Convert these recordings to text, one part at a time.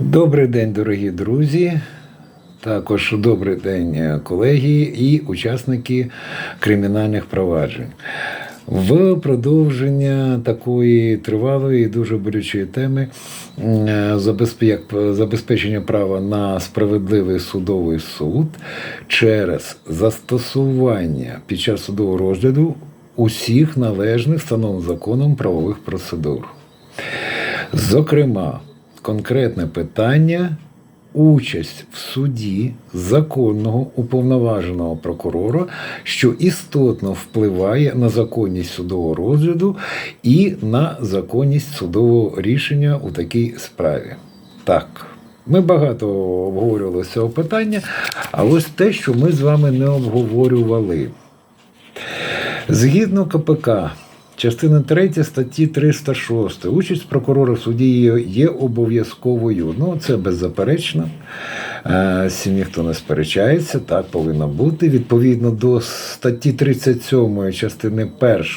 Добрий день, дорогі друзі. Також добрий день, е, колеги і учасники кримінальних проваджень. В продовження такої тривалої і дуже болючої теми е, забезпечення права на справедливий судовий суд через застосування під час судового розгляду усіх належних встановлених законом правових процедур. Зокрема, конкретне питання участь в суді законного уповноваженого прокурора, що істотно впливає на законність судового розгляду і на законність судового рішення у такій справі. Так. Ми багато обговорювали цього питання, а ось те, що ми з вами не обговорювали. Згідно КПК, частина 3 статті 306, участь прокурора в суді є- обов'язковою. Ну, це беззаперечно. Е, цим ніхто не сперечається, так повинно бути. Відповідно до статті 37 частини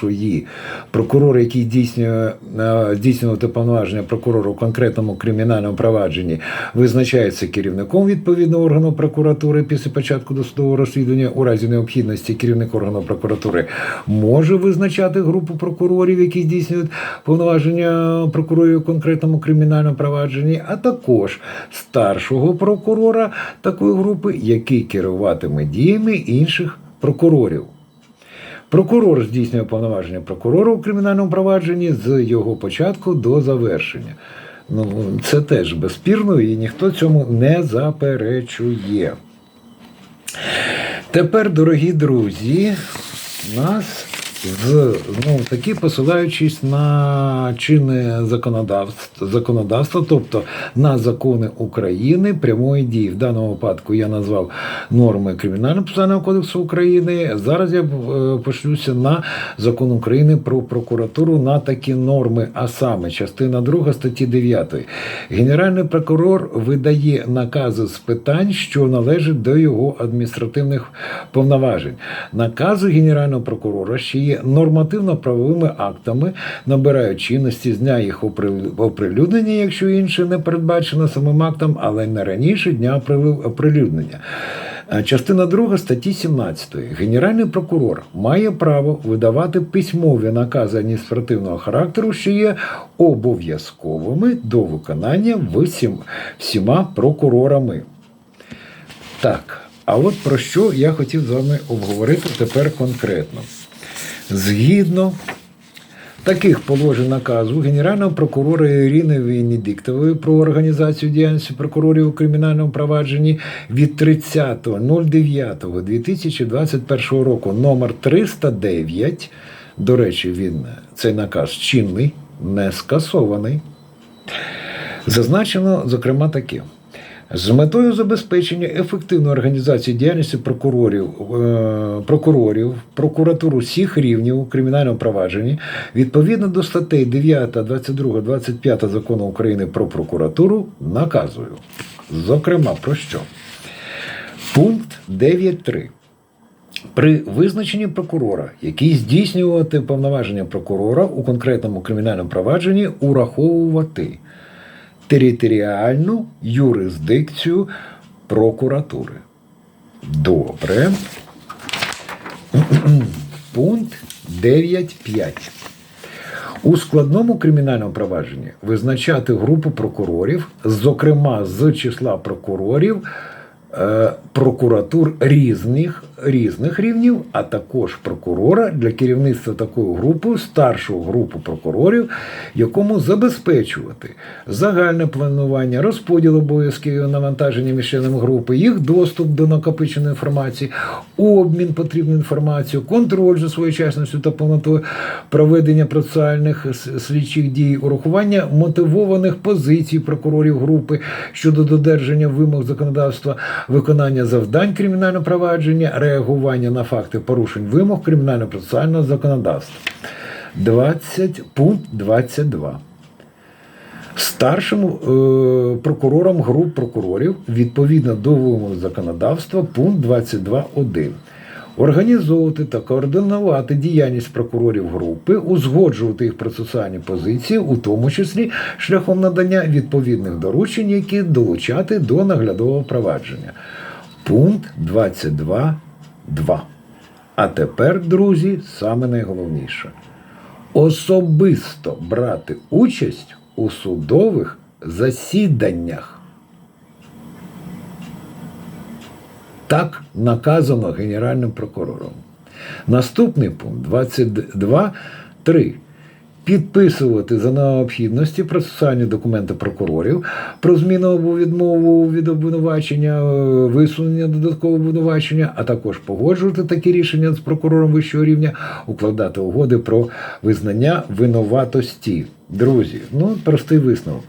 1 прокурор, який здійснює е, здійснювати повноваження прокурора у конкретному кримінальному провадженні, визначається керівником відповідного органу прокуратури після початку досудового розслідування. У разі необхідності керівник органу прокуратури може визначати групу прокурорів, які здійснюють повноваження прокурорів у конкретному кримінальному провадженні, а також старшого прокурора такої групи, який керуватиме діями інших прокурорів. Прокурор здійснює повноваження прокурора у кримінальному провадженні з його початку до завершення. Ну, це теж безспірно, і ніхто цьому не заперечує. Тепер, дорогі друзі, нас з знову таки посилаючись на чинне законодавство, законодавство, тобто на закони України прямої дії. В даному випадку я назвав норми Кримінального процесуального кодексу України. Зараз я е, пошлюся на закон України про прокуратуру на такі норми, а саме частина 2 статті 9. Генеральний прокурор видає накази з питань, що належать до його адміністративних повноважень. Накази генерального прокурора ще є нормативно-правовими актами, набирають чинності з дня їх оприлюднення, якщо інше не передбачено самим актом, але не раніше дня оприлюднення. Е, Частина 2 статті 17. Генеральний прокурор має право видавати письмові накази адміністративного характеру, що є обов'язковими до виконання всім, всіма прокурорами. Так, а от про що я хотів з вами обговорити тепер конкретно. Згідно таких положень наказу Генерального прокурора Ірини Венедиктової про організацію діяльності прокурорів у кримінальному провадженні від 30.09.2021 року номер 309. До речі, він цей наказ чинний, не скасований. Зазначено, зокрема, таке. З метою забезпечення ефективної організації діяльності прокурорів, е, прокурорів, прокуратур усіх рівнів у кримінальному провадженні, відповідно до статей 9, 22, 25 закону України про прокуратуру, наказую. Зокрема, про що? Пункт 9.3. При визначенні прокурора, який здійснювати повноваження прокурора у конкретному кримінальному провадженні, ураховувати територіальну юрисдикцію прокуратури. Добре. Пункт 9.5. У складному кримінальному провадженні визначати групу прокурорів, зокрема з числа прокурорів, прокуратур різних, різних рівнів, а також прокурора для керівництва такою групою, старшу групу прокурорів, якому забезпечувати загальне планування, розподіл обов'язків навантаження між членами групи, їх доступ до накопиченої інформації, обмін потрібної інформацією, контроль за своєчасністю та повнотою проведення процесуальних слідчих дій, урахування мотивованих позицій прокурорів групи щодо додержання вимог законодавства, виконання завдань кримінального провадження, реагування на факти порушень вимог кримінально-процесуального законодавства. 20, пункт 22 старшим е, прокурором груп прокурорів відповідно до вимог законодавства пункт 22.1. організовувати та координувати діяльність прокурорів групи, узгоджувати їх процесуальні позиції, у тому числі шляхом надання відповідних доручень, які долучати до наглядового провадження. Пункт 22.2. А тепер, друзі, саме найголовніше особисто брати участь у судових засіданнях. Так наказано Генеральним прокурором. Наступний пункт 22.3. Підписувати за необхідності процесуальні документи прокурорів про зміну або відмову від обвинувачення, е, висунення додаткового обвинувачення, а також погоджувати такі рішення з прокурором вищого рівня, укладати угоди про визнання винуватості. Друзі, ну простий висновок.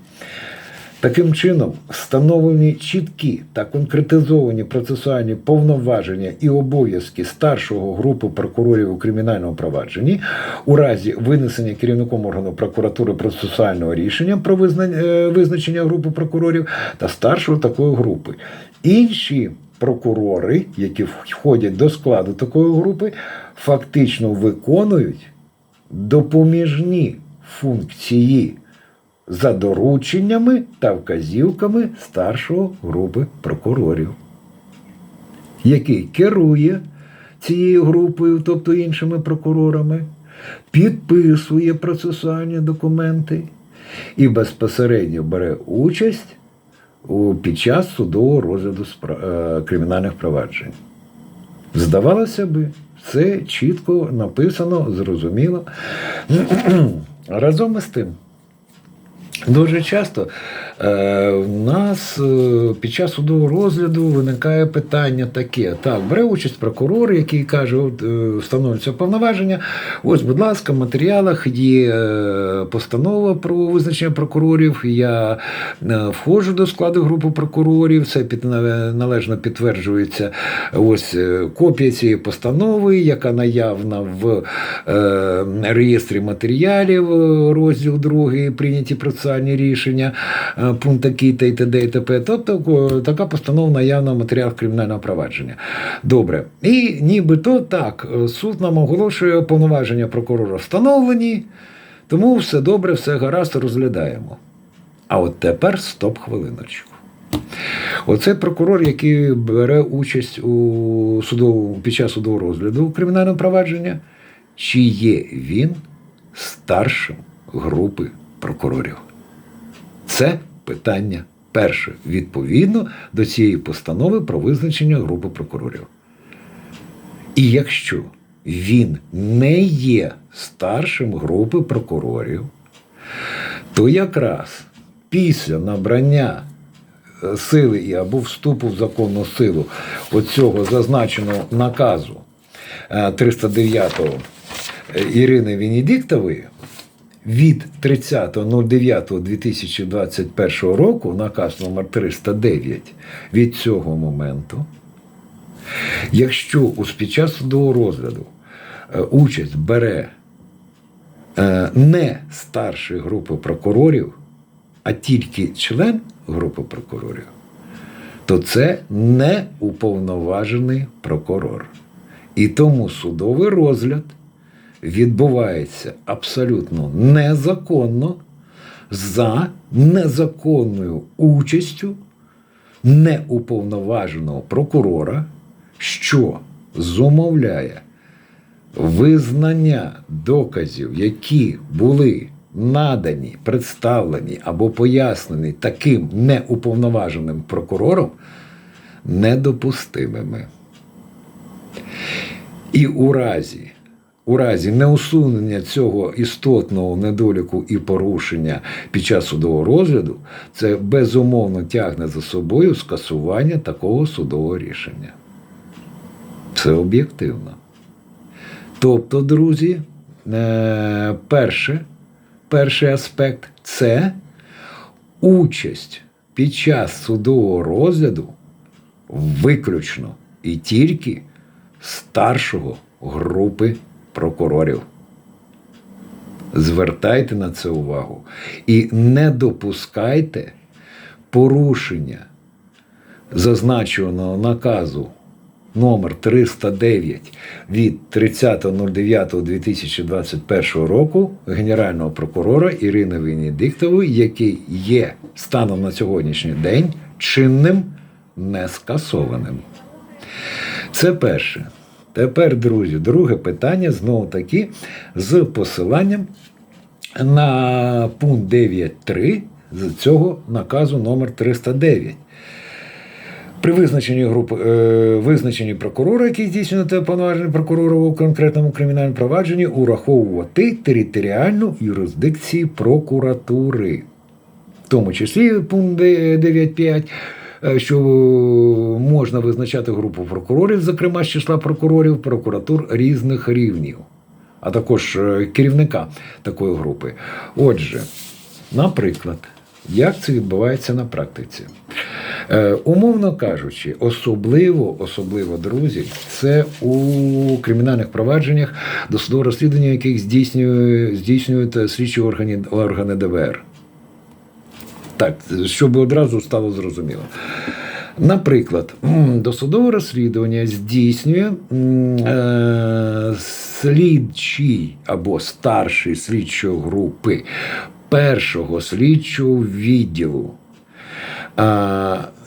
Таким чином, встановлені чіткі та конкретизовані процесуальні повноваження і обов'язки старшого групи прокурорів у кримінальному провадженні у разі винесення керівником органу прокуратури процесуального рішення про е, визначення групи прокурорів та старшого такої групи. Інші прокурори, які входять до складу такої групи, фактично виконують допоміжні функції за дорученнями та вказівками старшого групи прокурорів, який керує цією групою, тобто іншими прокурорами, підписує процесуальні документи і безпосередньо бере участь під час судового розгляду е, кримінальних проваджень. Здавалося би, все чітко написано, зрозуміло. Разом із тим. Дуже часто е, в нас е, під час судового розгляду виникає питання таке: так, бере участь прокурор, який каже, от е, встановлюється повноваження. Ось, будь ласка, в матеріалах є е, постанова про визначення прокурорів. Я е, входжу до складу групи прокурорів. Це під, належно підтверджується. Ось е, копія цієї постанови, яка наявна в е, реєстрі матеріалів, е, розділ 2, прийняті процесуальні рішення, е, пункт такий та й т.д. і т.п. Тобто така постанова наявна в матеріалах кримінального провадження. Добре. І нібито так, суд нам оголошує повноваження прокурора встановлені, тому все добре, все гаразд, розглядаємо. А от тепер стоп хвилиночку. Оце прокурор, який бере участь у судовому, під час судового розгляду кримінального провадження, чи є він старшим групи прокурорів? Це питання перше, відповідно до цієї постанови про визначення групи прокурорів. І якщо він не є старшим групи прокурорів, то якраз після набрання е, сили або вступу в законну силу оцього зазначеного наказу е, 309 Ірини Венедіктової від 30.09.2021 року, наказ номер 309, від цього моменту, якщо під час судового розгляду е, участь бере е, не старший групи прокурорів, а тільки член групи прокурорів, то це не уповноважений прокурор. І тому судовий розгляд відбувається абсолютно незаконно за незаконною участю неуповноваженого прокурора, що зумовляє визнання доказів, які були надані, представлені або пояснені таким неуповноваженим прокурором, недопустимими. І у разі, у разі неусунення цього істотного недоліку і порушення під час судового розгляду, це безумовно тягне за собою скасування такого судового рішення. Це об'єктивно. Тобто, друзі, е, перше, перший аспект це участь під час судового розгляду виключно і тільки старшого групи прокурорів. Звертайте на це увагу і не допускайте порушення зазначеного наказу номер 309 від 30.09.2021 року Генерального прокурора Ірини Венедиктової, який є станом на сьогоднішній день чинним нескасованим. Це перше. Тепер, друзі, друге питання знову таки з посиланням на пункт 9.3 з цього наказу номер 309. При визначенні групи е, визначенні прокурора, який здійснює повноваження прокурора у конкретному кримінальному провадженні, ураховувати територіальну юрисдикцію прокуратури, в тому числі пункт 9.5, е, що можна визначати групу прокурорів, зокрема з числа прокурорів прокуратур різних рівнів, а також е, керівника такої групи. Отже, наприклад, як це відбувається на практиці? Е, умовно кажучи, особливо, особливо, друзі, це у кримінальних провадженнях досудового розслідування, яких здійснює, здійснюють слідчі органи, органи ДВР. Так, щоб одразу стало зрозуміло. Наприклад, досудове розслідування здійснює е, слідчий або старший слідчої групи першого слідчого відділу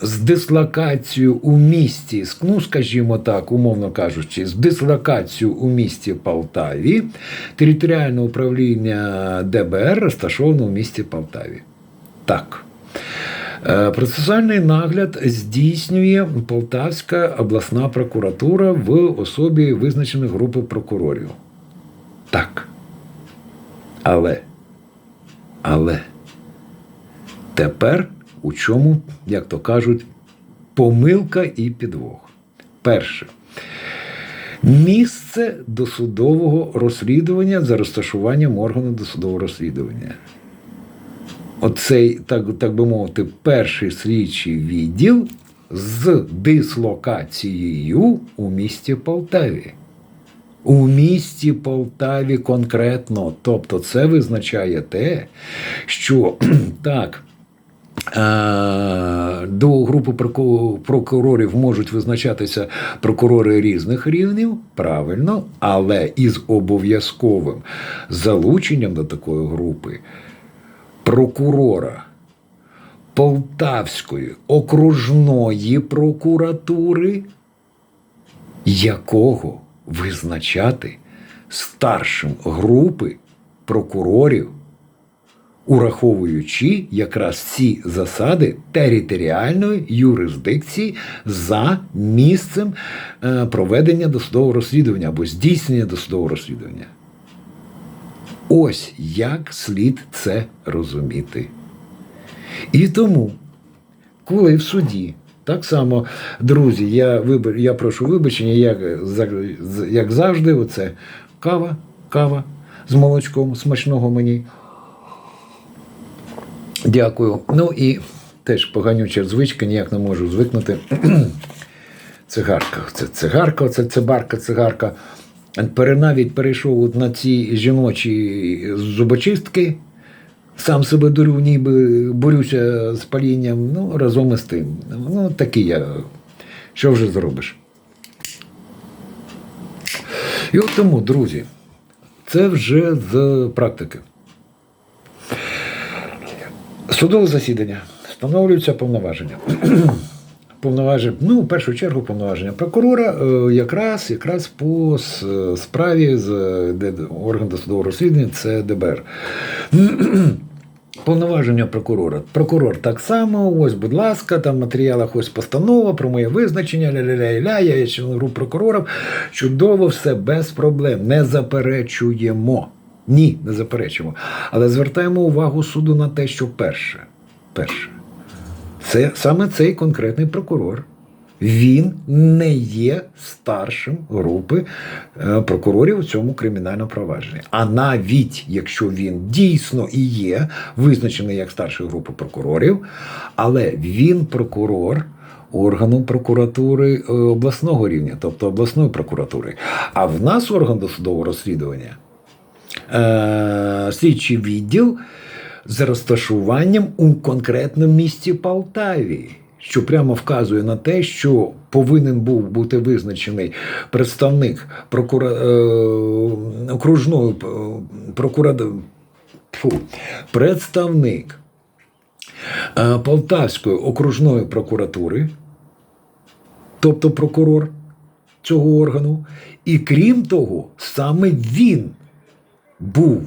з дислокацією у місті, ну скажімо так, умовно кажучи, з дислокацією у місті Полтаві, територіальне управління ДБР розташовано у місті Полтаві. Так. Е, Процесуальний нагляд здійснює Полтавська обласна прокуратура в особі визначеної групи прокурорів. Так. Але. Але. Тепер у чому, як то кажуть, помилка і підвох. Перше. Місце досудового розслідування за розташуванням органу досудового розслідування. Оцей, так, так би мовити, перший слідчий відділ з дислокацією у місті Полтаві. У місті Полтаві конкретно. Тобто це визначає те, що так. е, До групи прокурорів можуть визначатися прокурори різних рівнів, правильно, але із обов'язковим залученням до такої групи прокурора Полтавської окружної прокуратури, якого визначати старшим групи прокурорів, ураховуючи якраз ці засади територіальної юрисдикції за місцем е, проведення досудового розслідування або здійснення досудового розслідування. Ось як слід це розуміти. І тому, коли в суді, так само, друзі, я, вибач, я прошу вибачення, як, як завжди, оце кава, кава з молочком, смачного мені. Дякую. Ну і теж поганюча звичка, ніяк не можу звикнути. Цигарка. Це цигарка, це цибарка, цигарка. Навіть перейшов от на ці жіночі зубочистки. Сам себе дурю, ніби борюся з палінням. Ну, разом із тим. Ну, такий я. Що вже зробиш? І от тому, друзі, це вже з практики. Судове засідання. Встановлюються повноваження. Повноваження, ну, в першу чергу, повноваження прокурора е, якраз, якраз по справі з орган досудового розслідування це ДБР. Повноваження прокурора. Прокурор так само, ось, будь ласка, там в матеріалах ось постанова про моє визначення, ля-ля-ля-ля, я є член груп прокурорів. Чудово, все без проблем. Не заперечуємо. Ні, не заперечуємо. Але звертаємо увагу суду на те, що перше, перше, це саме цей конкретний прокурор. Він не є старшим групи е, прокурорів у цьому кримінальному провадженні. А навіть якщо він дійсно і є визначений як старший групи прокурорів, але він прокурор органу прокуратури е, обласного рівня, тобто обласної прокуратури. А в нас орган досудового розслідування е, слідчий відділ з розташуванням у конкретному місті Полтаві. що прямо вказує на те, що повинен був бути визначений представник прокура... е, окружної е, прокура... Представник е, Полтавської окружної прокуратури, тобто прокурор цього органу, і крім того, саме він був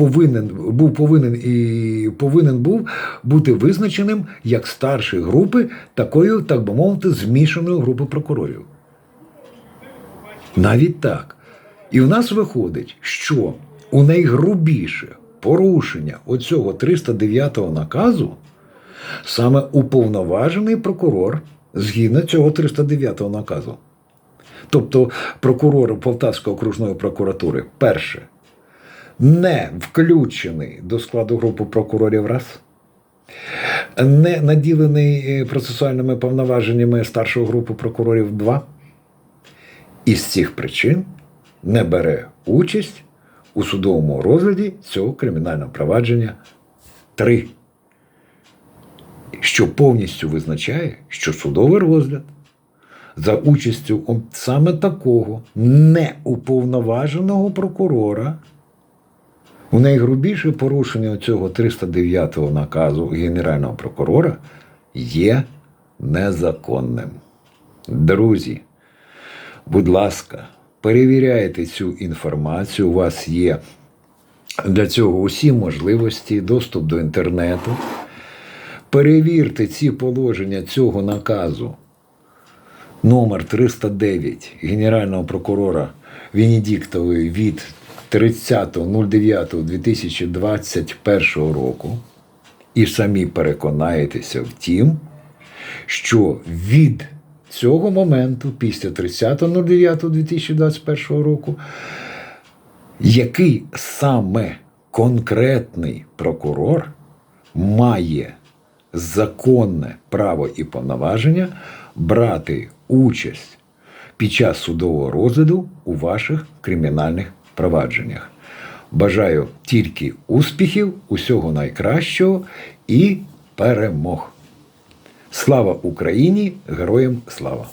повинен, був повинен і повинен був бути визначеним як старший групи такої, так би мовити, змішаної групи прокурорів. Навіть так. І в нас виходить, що у найгрубіше порушення оцього 309 наказу саме уповноважений прокурор згідно цього 309 наказу. Тобто прокурор Полтавської окружної прокуратури, перше, не включений до складу групи прокурорів раз, не наділений е, процесуальними повноваженнями старшої групи прокурорів два, і з цих причин не бере участь у судовому розгляді цього кримінального провадження 3, що повністю визначає, що судовий розгляд за участю саме такого неуповноваженого прокурора у найгрубіше порушення цього 309 наказу Генерального прокурора є незаконним. Друзі, будь ласка, перевіряйте цю інформацію. У вас є для цього усі можливості, доступ до інтернету. Перевірте ці положення цього наказу номер 309 Генерального прокурора Венедіктової від 30.09.2021 року. І самі переконаєтеся в тім, що від цього моменту, після 30.09.2021 року, який саме конкретний прокурор має законне право і повноваження брати участь під час судового розгляду у ваших кримінальних провадженнях. Бажаю тільки успіхів, усього найкращого і перемог. Слава Україні! Героям слава!